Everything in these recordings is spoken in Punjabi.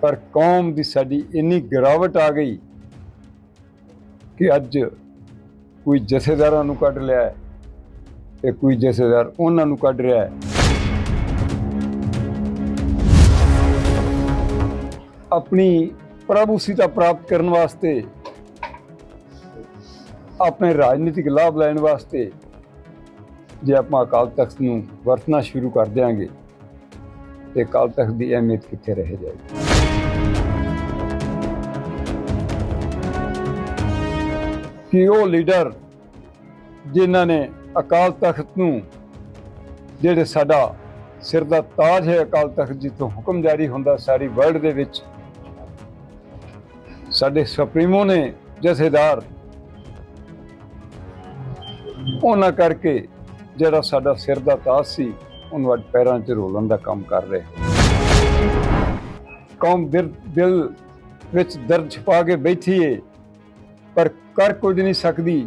ਪਰ ਕੌਮ ਦੀ ਸਾਡੀ ਇੰਨੀ ਗਿਰਾਵਟ ਆ ਗਈ ਕਿ ਅੱਜ ਕੋਈ ਜਥੇਦਾਰਾਂ ਨੂੰ ਕੱਢ ਲਿਆ ਹੈ ਤੇ ਕੋਈ ਜਥੇਦਾਰ ਉਹਨਾਂ ਨੂੰ ਕੱਢ ਰਿਹਾ ਹੈ। ਆਪਣੀ ਪ੍ਰਭੂ ਸੀਤਾ ਪ੍ਰਾਪਤ ਕਰਨ ਵਾਸਤੇ, ਆਪਣੇ ਰਾਜਨੀਤਿਕ ਲਾਭ ਲੈਣ ਵਾਸਤੇ ਜੇ ਆਪਾਂ ਅਕਾਲ ਤਖਤ ਨੂੰ ਵਰਤਣਾ ਸ਼ੁਰੂ ਕਰ ਦਿਆਂਗੇ, ਤੇ ਅਕਾਲ ਤਖਤ ਦੀ ਅਹਿਮੀਅਤ ਕਿੱਥੇ ਰਹਿ ਜਾਏਗੀ? ਕਿ ਉਹ ਲੀਡਰ ਜਿਨ੍ਹਾਂ ਨੇ ਅਕਾਲ ਤਖਤ ਨੂੰ, ਜਿਹੜੇ ਸਾਡਾ ਸਿਰ ਦਾ ਤਾਜ ਹੈ ਅਕਾਲ ਤਖਤ ਜਿੱਥੋਂ ਹੁਕਮ ਜਾਰੀ ਹੁੰਦਾ ਸਾਰੀ ਵਰਲਡ ਦੇ ਵਿੱਚ, ਸਾਡੇ ਸੁਪਰੀਮੋ ਨੇ ਜਥੇਦਾਰ, ਉਹਨਾਂ ਕਰਕੇ ਜਿਹੜਾ ਸਾਡਾ ਸਿਰ ਦਾ ਤਾਜ ਸੀ, ਉਹਨੂੰ ਅੱਜ ਪੈਰਾਂ 'ਚ ਰੋਲਣ ਦਾ ਕੰਮ ਕਰ ਰਹੇ ਕੌਮ ਦਿਲ ਦਿਲ ਵਿੱਚ ਦਰਦ ਛੁਪਾ ਕੇ ਬੈਠੀ ਏ, ਪਰ ਕਰ ਕੁਝ ਨਹੀਂ ਸਕਦੀ।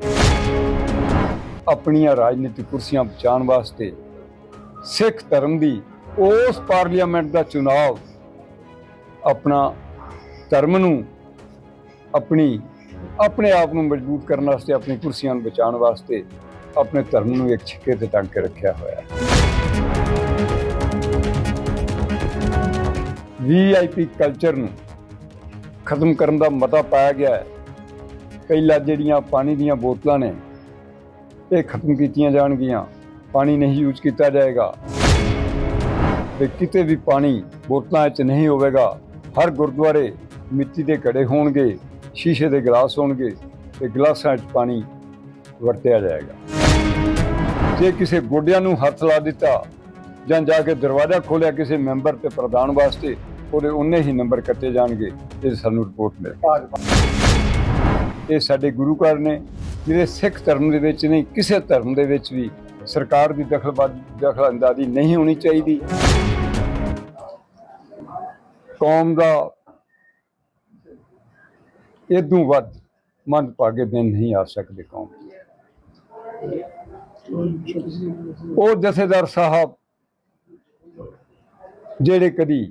ਆਪਣੀਆਂ ਰਾਜਨੀਤਿਕ ਕੁਰਸੀਆਂ ਬਚਾਉਣ ਵਾਸਤੇ ਸਿੱਖ ਧਰਮ ਦੀ ਉਸ ਪਾਰਲੀਮੈਂਟ ਦਾ ਚੁਣਾਵ ਆਪਣਾ ਧਰਮ ਨੂੰ ਆਪਣੀ, ਆਪਣੇ ਆਪ ਨੂੰ ਮਜ਼ਬੂਤ ਕਰਨ ਵਾਸਤੇ, ਆਪਣੀ ਕੁਰਸੀਆਂ ਨੂੰ ਬਚਾਉਣ ਵਾਸਤੇ ਆਪਣੇ ਧਰਮ ਨੂੰ ਇੱਕ ਛਿੱਕੇ ਤੇ ਟੰਗ ਕੇ ਰੱਖਿਆ ਹੋਇਆ ਹੈ। ਵੀਆਈਪੀ ਕਲਚਰ ਨੂੰ ਖਤਮ ਕਰਨ ਦਾ ਮਤਾ ਪਾਇਆ ਗਿਆ ਹੈ। ਪਹਿਲਾਂ ਜਿਹੜੀਆਂ ਪਾਣੀ ਦੀਆਂ ਬੋਤਲਾਂ ਨੇ, ਇਹ ਖਤਮ ਕੀਤੀਆਂ ਜਾਣਗੀਆਂ। ਪਾਣੀ ਨਹੀਂ ਯੂਜ਼ ਕੀਤਾ ਜਾਏਗਾ। ਤੇ ਕਿਤੇ ਵੀ ਪਾਣੀ ਬੋਤਲਾਂ 'ਚ ਨਹੀਂ ਹੋਵੇਗਾ, ਹਰ ਗੁਰਦੁਆਰੇ ਮਿੱਟੀ ਦੇ ਘੜੇ ਹੋਣਗੇ, ਸ਼ੀਸ਼ੇ ਦੇ ਗਲਾਸ ਹੋਣਗੇ ਤੇ ਗਲਾਸਾਂ 'ਚ ਪਾਣੀ ਵਰਤਿਆ ਜਾਏਗਾ। ਜੇ ਕਿਸੇ ਗੋਡਿਆਂ ਨੂੰ ਹੱਥ ਲਾ ਦਿੱਤਾ ਜਾਂ ਜਾ ਕੇ ਦਰਵਾਜ਼ਾ ਖੋਲਿਆ ਕਿਸੇ ਮੈਂਬਰ ਤੇ ਪ੍ਰਧਾਨ ਵਾਸਤੇ, ਉਹਦੇ ਉਨੇ ਹੀ ਨੰਬਰ ਕੱਟੇ ਜਾਣਗੇ, ਇਹ ਸਾਨੂੰ ਰਿਪੋਰਟ ਮਿਲ ਇਹ ਸਾਡੇ ਗੁਰੂ ਘਰ ਨੇ, ਜਿਹੜੇ ਸਿੱਖ ਧਰਮ ਦੇ ਵਿੱਚ ਨਹੀਂ, ਕਿਸੇ ਧਰਮ ਦੇ ਵਿੱਚ ਵੀ ਸਰਕਾਰ ਦੀ ਦਖਲ ਅੰਦਾਜ਼ੀ ਨਹੀਂ ਹੋਣੀ ਚਾਹੀਦੀ। ਕੌਮ ਦਾ ਇਦੋਂ ਵੱਧ ਮੰਦ ਮੰਦਭਾਗੇ ਦਿਨ ਨਹੀਂ ਆ ਸਕਦੇ ਕੌਮ। ਉਹ ਜਥੇਦਾਰ ਸਾਹਿਬ ਜਿਹੜੇ ਕਦੀ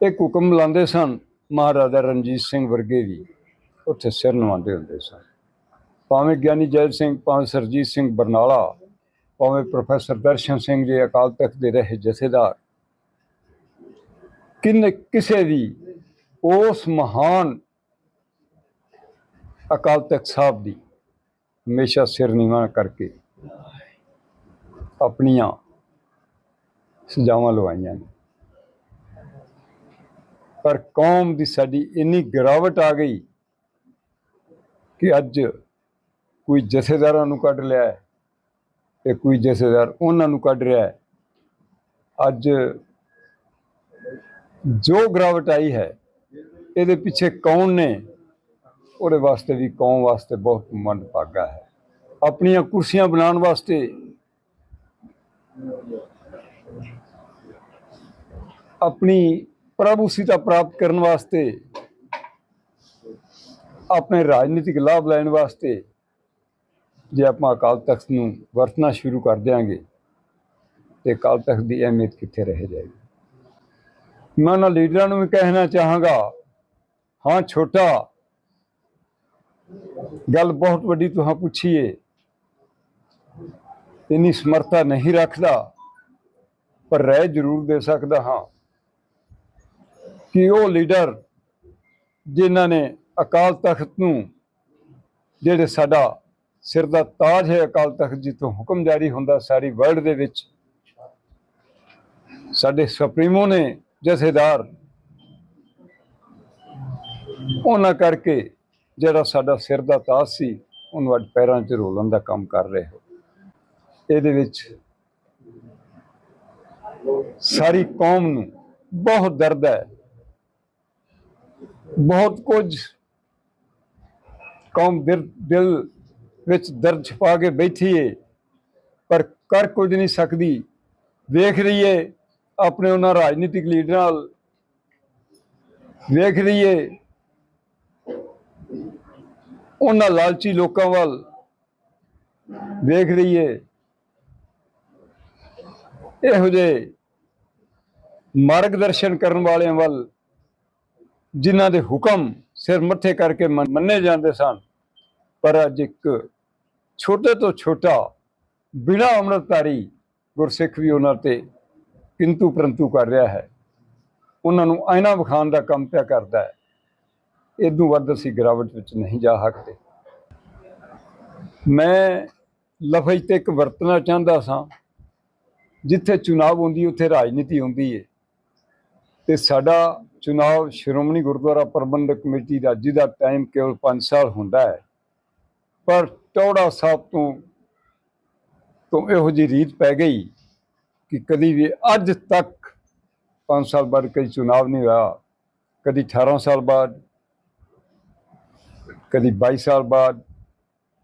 ਇੱਕ ਹੁਕਮ ਲਾਉਂਦੇ ਸਨ, ਮਹਾਰਾਜਾ ਰਣਜੀਤ ਸਿੰਘ ਵਰਗੇ ਵੀ। ਉੱਥੇ ਸਿਰ ਨਵਾਉਂਦੇ ਹੁੰਦੇ ਸਨ। ਭਾਵੇਂ ਗਿਆਨੀ ਜੈਲ ਸਿੰਘ, ਭਾਵੇਂ ਸਰਜੀਤ ਸਿੰਘ ਬਰਨਾਲਾ, ਭਾਵੇਂ ਪ੍ਰੋਫੈਸਰ ਦਰਸ਼ਨ ਸਿੰਘ ਜੀ ਅਕਾਲ ਤਖਤ ਦੇ ਰਹੇ ਜਥੇਦਾਰ, ਕਿੰਨੇ ਕਿਸੇ ਵੀ ਉਸ ਮਹਾਨ ਅਕਾਲ ਤਖਤ ਸਾਹਿਬ ਦੀ ਹਮੇਸ਼ਾ ਸਿਰ ਨੀਵਾਂ ਕਰਕੇ ਆਪਣੀਆਂ ਸਜ਼ਾਵਾਂ ਲਵਾਈਆਂ ਨੇ। ਪਰ ਕੌਮ ਦੀ ਸਾਡੀ ਇੰਨੀ ਗਿਰਾਵਟ ਆ ਗਈ ਕਿ ਅੱਜ ਕੋਈ ਜਥੇਦਾਰਾਂ ਨੂੰ ਕੱਢ ਲਿਆ ਹੈ ਤੇ ਕੋਈ ਜਥੇਦਾਰ ਉਹਨਾਂ ਨੂੰ ਕੱਢ ਰਿਹਾ ਹੈ। ਅੱਜ ਜੋ ਗਿਰਾਵਟ ਆਈ ਹੈ, ਇਹਦੇ ਪਿੱਛੇ ਕੌਣ ਨੇ? ਉਹਦੇ ਵਾਸਤੇ ਵੀ ਕੌਮ ਵਾਸਤੇ ਬਹੁਤ ਮੰਦਭਾਗਾ ਹੈ। ਆਪਣੀਆਂ ਕੁਰਸੀਆਂ ਬਣਾਉਣ ਵਾਸਤੇ ਆਪਣੀ ਪ੍ਰਭੂ ਸੀਤਾ ਪ੍ਰਾਪਤ ਕਰਨ ਵਾਸਤੇ ਆਪਣੇ ਰਾਜਨੀਤਿਕ ਲਾਭ ਲੈਣ ਵਾਸਤੇ ਜੇ ਆਪਾਂ ਅਕਾਲ ਤਖਤ ਨੂੰ ਵਰਤਣਾ ਸ਼ੁਰੂ ਕਰ ਦਿਆਂਗੇ, ਤੇ ਅਕਾਲ ਤਖਤ ਦੀ ਅਹਿਮੀਅਤ ਕਿੱਥੇ ਰਹਿ ਜਾਏਗੀ? ਮੈਂ ਉਹਨਾਂ ਲੀਡਰਾਂ ਨੂੰ ਵੀ ਕਹਿਣਾ ਚਾਹਾਂਗਾ, ਹਾਂ ਛੋਟਾ, ਗੱਲ ਬਹੁਤ ਵੱਡੀ ਤੁਹਾਂ ਪੁੱਛੀਏ, ਇੰਨੀ ਸਮਰਥਾ ਨਹੀਂ ਰੱਖਦਾ, ਪਰ ਰਹਿ ਜ਼ਰੂਰ ਦੇ ਸਕਦਾ ਹਾਂ ਕਿ ਉਹ ਲੀਡਰ ਜਿਨ੍ਹਾਂ ਨੇ ਅਕਾਲ ਤਖਤ ਨੂੰ, ਜਿਹੜੇ ਸਾਡਾ ਸਿਰ ਦਾ ਤਾਜ ਹੈ ਅਕਾਲ ਤਖਤ ਜਿੱਥੋਂ ਹੁਕਮ ਜਾਰੀ ਹੁੰਦਾ ਸਾਰੀ ਵਰਲਡ ਦੇ ਵਿੱਚ, ਸਾਡੇ ਸੁਪਰੀਮੋ ਨੇ ਜਥੇਦਾਰ, ਉਹਨਾਂ ਕਰਕੇ ਜਿਹੜਾ ਸਾਡਾ ਸਿਰ ਦਾ ਤਾਜ ਸੀ, ਉਹਨੂੰ ਅੱਜ ਪੈਰਾਂ 'ਚ ਰੋਲਣ ਦਾ ਕੰਮ ਕਰ ਰਹੇ ਹੋ। ਇਹਦੇ ਵਿੱਚ ਸਾਰੀ ਕੌਮ ਨੂੰ ਬਹੁਤ ਦਰਦ ਹੈ। ਬਹੁਤ ਕੁਝ ਕੌਮ ਦਿਲ ਦਿਲ ਵਿੱਚ ਦਰਦ ਛੁਪਾ ਕੇ ਬੈਠੀ ਏ, ਪਰ ਕਰ ਕੁਝ ਨਹੀਂ ਸਕਦੀ। ਵੇਖ ਰਹੀ ਏ ਆਪਣੇ ਉਹਨਾਂ ਰਾਜਨੀਤਿਕ ਲੀਡਰਾਂ ਵੱਲ ਵੇਖ ਰਹੀ ਏ ਉਹਨਾਂ ਲਾਲਚੀ ਲੋਕਾਂ ਵੱਲ। ਵੇਖ ਰਹੀ ਏ ਇਹੋ ਜਿਹੇ ਮਾਰਗਦਰਸ਼ਨ ਕਰਨ ਵਾਲਿਆਂ ਵੱਲ, ਜਿਨ੍ਹਾਂ ਦੇ ਹੁਕਮ ਸਿਰ ਮੱਥੇ ਕਰਕੇ ਮੰਨੇ ਜਾਂਦੇ ਸਨ। ਪਰ ਅੱਜ ਇੱਕ ਛੋਟੇ ਤੋਂ ਛੋਟਾ, ਬਿਨਾ ਅੰਮ੍ਰਿਤਧਾਰੀ ਗੁਰਸਿੱਖ ਵੀ ਉਹਨਾਂ ਤੇ ਕਿੰਤੂ ਪਰੰਤੂ ਕਰ ਰਿਹਾ ਹੈ। ਉਹਨਾਂ ਨੂੰ ਆਇਨਾ ਵਿਖਾਉਣ ਦਾ ਕੰਮ ਪਿਆ ਕਰਦਾ ਹੈ। ਇਦੋਂ ਵੱਧ ਅਸੀਂ ਗਿਰਾਵਟ ਵਿੱਚ ਨਹੀਂ ਜਾ ਸਕਦੇ। ਮੈਂ ਲਫ਼ਜ਼ ਤੇ ਇੱਕ ਵਰਤਣਾ ਚਾਹੁੰਦਾ ਸਾਂ। ਜਿੱਥੇ ਚੁਣਾਵ ਹੁੰਦੀ, ਉੱਥੇ ਰਾਜਨੀਤੀ ਹੁੰਦੀ ਹੈ ਤੇ ਸਾਡਾ ਚੁਣਾਵ ਸ਼੍ਰੋਮਣੀ ਗੁਰਦੁਆਰਾ ਪ੍ਰਬੰਧਕ ਕਮੇਟੀ ਦਾ ਜਿਹਦਾ ਟਾਈਮ ਕੇਵਲ 5 ਸਾਲ ਹੁੰਦਾ ਹੈ। ਪਰ ਟੌੜਾ ਸਾਹਿਬ ਤੋਂ ਤੋਂ ਇਹੋ ਜਿਹੀ ਰੀਤ ਪੈ ਗਈ ਕਿ ਕਦੀ ਵੀ ਅੱਜ ਤੱਕ 5 ਸਾਲ ਬਾਅਦ ਕਦੀ ਚੁਣਾਵ ਨਹੀਂ ਹੋਇਆ। ਕਦੀ 18 ਸਾਲ ਬਾਅਦ, ਕਦੀ 22 ਸਾਲ ਬਾਅਦ,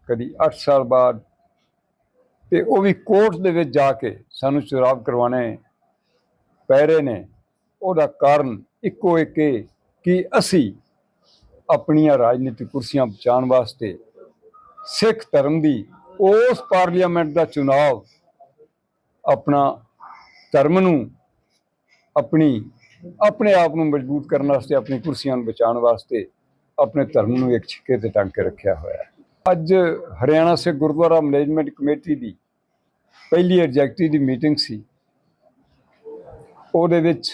ਕਦੀ 8 ਸਾਲ ਬਾਅਦ ਤੇ ਉਹ ਵੀ ਕੋਰਟ ਦੇ ਵਿੱਚ ਜਾ ਕੇ ਸਾਨੂੰ ਚੁਣਾਵ ਕਰਵਾਣੇ ਪੈ ਰਹੇ ਨੇ। ਉਹਦਾ ਕਾਰਨ ਇੱਕੋ ਇੱਕ ਇਹ ਕਿ ਅਸੀਂ ਆਪਣੀਆਂ ਰਾਜਨੀਤਿਕ ਕੁਰਸੀਆਂ ਬਚਾਉਣ ਵਾਸਤੇ ਸਿੱਖ ਧਰਮ ਦੀ ਉਸ ਪਾਰਲੀਮੈਂਟ ਦਾ ਚੁਣਾਵ ਆਪਣਾ ਧਰਮ ਨੂੰ ਆਪਣੀ, ਆਪਣੇ ਆਪ ਨੂੰ ਮਜ਼ਬੂਤ ਕਰਨ ਵਾਸਤੇ, ਆਪਣੀ ਕੁਰਸੀਆਂ ਨੂੰ ਬਚਾਉਣ ਵਾਸਤੇ ਆਪਣੇ ਧਰਮ ਨੂੰ ਇੱਕ ਛਿੱਕੇ ਤੇ ਟੰਗ ਕੇ ਰੱਖਿਆ ਹੋਇਆ ਹੈ। ਅੱਜ ਹਰਿਆਣਾ ਸਿੱਖ ਗੁਰਦੁਆਰਾ ਮੈਨੇਜਮੈਂਟ ਕਮੇਟੀ ਦੀ ਪਹਿਲੀ ਐਗਜ਼ੈਕਟਿਵ ਦੀ ਮੀਟਿੰਗ ਸੀ। ਉਹਦੇ ਵਿੱਚ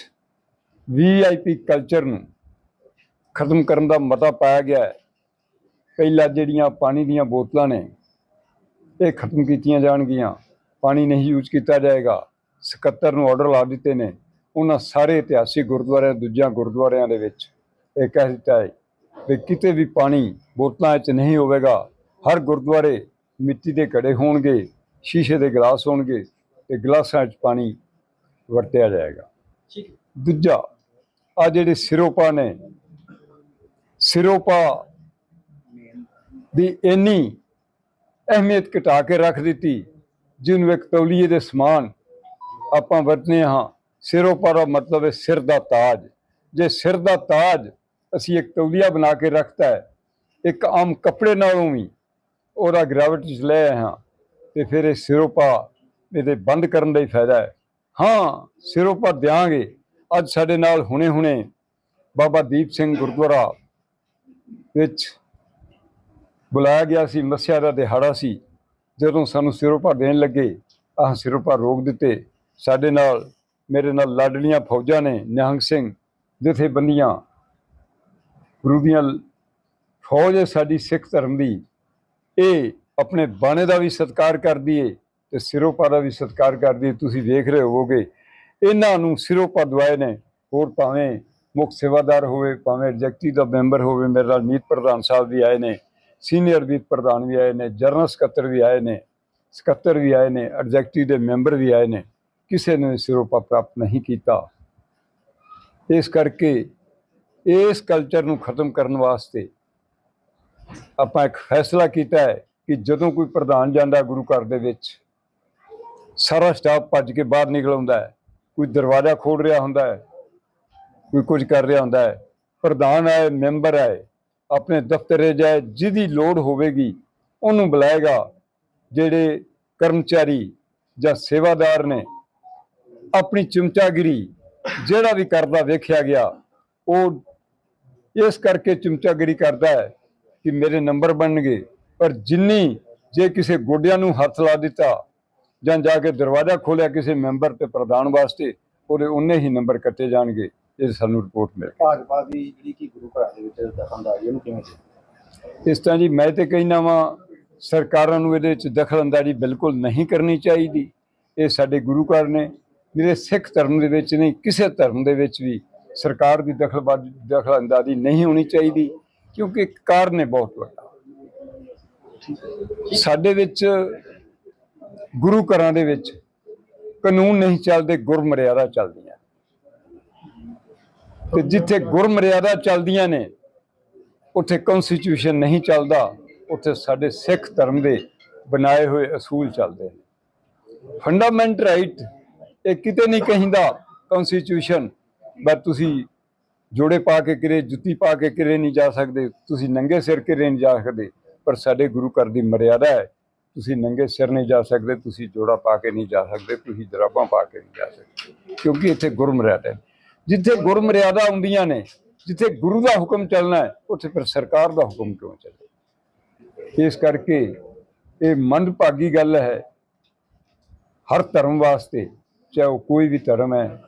ਵੀਆਈਪੀ ਕਲਚਰ ਨੂੰ ਖਤਮ ਕਰਨ ਦਾ ਮਤਾ ਪਾਇਆ ਗਿਆ ਹੈ। ਪਹਿਲਾਂ ਜਿਹੜੀਆਂ ਪਾਣੀ ਦੀਆਂ ਬੋਤਲਾਂ ਨੇ ਇਹ ਖਤਮ ਕੀਤੀਆਂ ਜਾਣਗੀਆਂ। ਪਾਣੀ ਨਹੀਂ ਯੂਜ਼ ਕੀਤਾ ਜਾਏਗਾ। ਸਕੱਤਰ ਨੂੰ ਆਰਡਰ ਲਾ ਦਿੱਤੇ ਨੇ। ਉਹਨਾਂ ਸਾਰੇ ਇਤਿਹਾਸਿਕ ਗੁਰਦੁਆਰਿਆਂ ਦੂਜਿਆਂ ਗੁਰਦੁਆਰਿਆਂ ਦੇ ਵਿੱਚ ਇਹ ਕਹਿ ਦਿੱਤਾ ਹੈ ਵੀ ਕਿਤੇ ਵੀ ਪਾਣੀ ਬੋਤਲਾਂ 'ਚ ਨਹੀਂ ਹੋਵੇਗਾ ਹਰ ਗੁਰਦੁਆਰੇ ਮਿੱਟੀ ਦੇ ਘੜੇ ਹੋਣਗੇ ਸ਼ੀਸ਼ੇ ਦੇ ਗਲਾਸ ਹੋਣਗੇ ਤੇ ਗਲਾਸਾਂ 'ਚ ਪਾਣੀ ਵਰਤਿਆ ਜਾਏਗਾ। ਠੀਕ। ਦੂਜਾ ਆ ਜਿਹੜੇ ਸਿਰੋਪਾ ਨੇ, ਸਿਰੋਪਾ ਦੀ ਇੰਨੀ ਅਹਿਮੀਅਤ ਘਟਾ ਕੇ ਰੱਖ ਦਿੱਤੀ, ਜਿਹਨੂੰ ਇੱਕ ਤੌਲੀਏ ਦੇ ਸਮਾਨ ਆਪਾਂ ਵਰਤਨੇ ਹਾਂ। ਸਿਰੋਪਾ ਦਾ ਮਤਲਬ ਹੈ ਸਿਰ ਦਾ ਤਾਜ। ਜੇ ਸਿਰ ਦਾ ਤਾਜ ਅਸੀਂ ਇੱਕ ਤੌਲੀਆ ਬਣਾ ਕੇ ਰੱਖਤਾ ਹੈ, ਇੱਕ ਆਮ ਕੱਪੜੇ ਨਾਲੋਂ ਵੀ ਉਹਦਾ ਗ੍ਰੈਵਿਟੀ ਚ ਲੈ ਆਏ ਹਾਂ, ਤੇ ਫਿਰ ਇਹ ਸਿਰੋਪਾ ਇਹਦੇ ਬੰਦ ਕਰਨ ਦਾ ਹੀ ਫਾਇਦਾ ਹੈ। ਹਾਂ, ਸਿਰੋਪਾ ਦਿਆਂਗੇ। ਅੱਜ ਸਾਡੇ ਨਾਲ ਹੁਣੇ-ਹੁਣੇ ਬਾਬਾ ਦੀਪ ਸਿੰਘ ਗੁਰਦੁਆਰਾ ਵਿੱਚ ਬੁਲਾਇਆ ਗਿਆ ਸੀ, ਮੱਸਿਆ ਦਾ ਦਿਹਾੜਾ ਸੀ। ਜਦੋਂ ਸਾਨੂੰ ਸਿਰੋਪਾ ਦੇਣ ਲੱਗੇ, ਆਹ ਸਿਰੋਪਾ ਰੋਕ ਦਿੱਤੇ। ਸਾਡੇ ਨਾਲ, ਮੇਰੇ ਨਾਲ ਲਾਡਲੀਆਂ ਫੌਜਾਂ ਨੇ, ਨਿਹੰਗ ਸਿੰਘ, ਜਥੇਬੰਦੀਆਂ, ਗੁਰੂ ਦੀਆਂ ਫੌਜ ਹੈ ਸਾਡੀ ਸਿੱਖ ਧਰਮ ਦੀ। ਇਹ ਆਪਣੇ ਬਾਣੇ ਦਾ ਵੀ ਸਤਿਕਾਰ ਕਰਦੀ ਏ ਤੇ ਸਿਰੋਪਾ ਦਾ ਵੀ ਸਤਿਕਾਰ ਕਰਦੀ ਤੁਸੀਂ ਵੇਖ ਰਹੇ ਹੋਵੋਗੇ ਇਹਨਾਂ ਨੂੰ ਸਿਰੋਪਾ ਦਵਾਏ ਨੇ। ਹੋਰ ਭਾਵੇਂ ਮੁੱਖ ਸੇਵਾਦਾਰ ਹੋਵੇ, ਭਾਵੇਂ ਐਗਜ਼ੈਕਟਿਵ ਦਾ ਮੈਂਬਰ ਹੋਵੇ, ਮੇਰੇ ਨਾਲ ਮੀਤ ਪ੍ਰਧਾਨ ਸਾਹਿਬ ਵੀ ਆਏ ਨੇ ਸੀਨੀਅਰ ਮੀਤ ਪ੍ਰਧਾਨ ਵੀ ਆਏ ਨੇ, ਜਨਰਲ ਸਕੱਤਰ ਵੀ ਆਏ ਨੇ, ਸਕੱਤਰ ਵੀ ਆਏ ਨੇ ਐਗਜ਼ੈਕਟਿਵ ਦੇ ਮੈਂਬਰ ਵੀ ਆਏ ਨੇ। ਕਿਸੇ ਨੇ ਸਿਰੋਪਾ ਪ੍ਰਾਪਤ ਨਹੀਂ ਕੀਤਾ। ਇਸ ਕਰਕੇ ਇਸ ਕਲਚਰ ਨੂੰ ਖਤਮ ਕਰਨ ਵਾਸਤੇ ਆਪਾਂ ਇੱਕ ਫੈਸਲਾ ਕੀਤਾ ਹੈ ਕਿ ਜਦੋਂ ਕੋਈ ਪ੍ਰਧਾਨ ਜਾਂਦਾ ਗੁਰੂ ਘਰ ਦੇ ਵਿੱਚ, ਸਾਰਾ ਸਟਾਫ ਭੱਜ ਕੇ ਬਾਹਰ ਨਿਕਲ ਆਉਂਦਾ ਹੈ। ਕੋਈ ਦਰਵਾਜ਼ਾ ਖੋਲ ਰਿਹਾ ਹੁੰਦਾ ਹੈ, ਕੋਈ ਕੁਝ ਕਰ ਰਿਹਾ ਹੁੰਦਾ ਹੈ, ਪ੍ਰਧਾਨ ਆਏ ਮੈਂਬਰ ਆਏ ਆਪਣੇ ਦਫ਼ਤਰੇ ਜਾਏ ਜਿਹਦੀ ਲੋੜ ਹੋਵੇਗੀ, ਉਹਨੂੰ ਬੁਲਾਏਗਾ, ਜਿਹੜੇ ਕਰਮਚਾਰੀ ਜਾਂ ਸੇਵਾਦਾਰ ਨੇ, ਆਪਣੀ ਚਮਚਾਗਿਰੀ ਜਿਹੜਾ ਵੀ ਕਰਦਾ ਵੇਖਿਆ ਗਿਆ, ਉਹ ਇਸ ਕਰਕੇ ਚਮਚਾਗਿਰੀ ਕਰਦਾ ਹੈ ਕਿ ਮੇਰੇ ਨੰਬਰ ਬਣਨਗੇ, ਪਰ ਜਿੰਨੀ ਜੇ ਕਿਸੇ ਗੋਡਿਆਂ ਨੂੰ ਹੱਥ ਲਾ ਦਿੱਤਾ ਜਾਂ ਜਾ ਕੇ ਦਰਵਾਜ਼ਾ ਖੋਲਿਆ ਕਿਸੇ ਮੈਂਬਰ ਤੇ ਪ੍ਰਧਾਨ ਵਾਸਤੇ ਉਹਦੇ ਉਨੇ ਹੀ ਨੰਬਰ ਕੱਟੇ ਜਾਣਗੇ ਇਹ ਸਾਨੂੰ ਰਿਪੋਰਟ ਮਿਲ ਭਾਜਪਾ ਦੀ ਜਿਹੜੀ ਕਿ ਗੁਰੂ ਘਰਾਂ ਦੇ ਵਿੱਚ ਦਖਲਅੰਦਾਜ਼ੀ ਉਹਨੂੰ ਕਿਵੇਂ ਇਸ ਤਰ੍ਹਾਂ ਜੀ ਮੈਂ ਤੇ ਕਹਿਣਾ ਵਾਂ ਸਰਕਾਰਾਂ ਨੂੰ ਇਹਦੇ ਵਿੱਚ ਦਖਲਅੰਦਾਜ਼ੀ ਬਿਲਕੁਲ ਨਹੀਂ ਕਰਨੀ ਚਾਹੀਦੀ। ਇਹ ਸਾਡੇ ਗੁਰੂ ਘਰ ਨੇ ਮੇਰੇ ਸਿੱਖ ਧਰਮ ਦੇ ਵਿੱਚ ਨਹੀਂ ਕਿਸੇ ਧਰਮ ਦੇ ਵਿੱਚ ਵੀ ਸਰਕਾਰ ਦੀ ਦਖਲਬਾਜ਼ੀ ਦਖਲਅੰਦਾਜ਼ੀ ਨਹੀਂ ਹੋਣੀ ਚਾਹੀਦੀ ਕਿਉਂਕਿ ਕਾਰਨ ਹੈ ਬਹੁਤ ਵੱਡਾ। ਸਾਡੇ ਵਿੱਚ ਗੁਰੂ ਘਰਾਂ ਦੇ ਵਿੱਚ ਕਾਨੂੰਨ ਨਹੀਂ ਚੱਲਦੇ, ਗੁਰਮਰਿਆਦਾ ਚੱਲਦੀਆਂ। ਤੇ ਜਿੱਥੇ ਗੁਰਮਰਿਆਦਾ ਚੱਲਦੀਆਂ ਨੇ, ਉੱਥੇ ਕਨਸਟੀਟਿਊਸ਼ਨ ਨਹੀਂ ਚੱਲਦਾ, ਉੱਥੇ ਸਾਡੇ ਸਿੱਖ ਧਰਮ ਦੇ ਬਣਾਏ ਹੋਏ ਅਸੂਲ ਚੱਲਦੇ ਨੇ। ਫੰਡਾਮੈਂਟ ਰਾਈਟ ਇਹ ਕਿਤੇ ਨਹੀਂ ਕਹਿੰਦਾ ਕਨਸਟੀਟਿਊਸ਼ਨ ਬਸ ਤੁਸੀਂ ਜੋੜੇ ਪਾ ਕੇ ਕਿਰੇ, ਜੁੱਤੀ ਪਾ ਕੇ ਕਿਰੇ ਨਹੀਂ ਜਾ ਸਕਦੇ, ਤੁਸੀਂ ਨੰਗੇ ਸਿਰ ਕਿਰੇ ਨਹੀਂ ਜਾ ਸਕਦੇ, ਪਰ ਸਾਡੇ ਗੁਰੂ ਘਰ ਦੀ ਮਰਿਆਦਾ ਹੈ। ਤੁਸੀਂ ਨੰਗੇ ਸਿਰ ਨਹੀਂ ਜਾ ਸਕਦੇ, ਤੁਸੀਂ ਜੋੜਾ ਪਾ ਕੇ ਨਹੀਂ ਜਾ ਸਕਦੇ, ਤੁਸੀਂ ਜਰਾਬਾਂ ਪਾ ਕੇ ਨਹੀਂ ਜਾ ਸਕਦੇ। ਕਿਉਂਕਿ ਇੱਥੇ ਗੁਰਮਰਿਆਦਾ ਹੈ। ਜਿੱਥੇ ਗੁਰਮਰਿਆਦਾ ਆਉਂਦੀਆਂ ਨੇ, ਜਿੱਥੇ ਗੁਰੂ ਦਾ ਹੁਕਮ ਚੱਲਣਾ ਹੈ, ਉੱਥੇ ਫਿਰ ਸਰਕਾਰ ਦਾ ਹੁਕਮ ਕਿਉਂ ਚੱਲੇ ਇਸ ਕਰਕੇ ਇਹ ਮੰਦਭਾਗੀ ਗੱਲ ਹੈ। ਹਰ ਧਰਮ ਵਾਸਤੇ, ਚਾਹੇ ਉਹ ਕੋਈ ਵੀ ਧਰਮ ਹੈ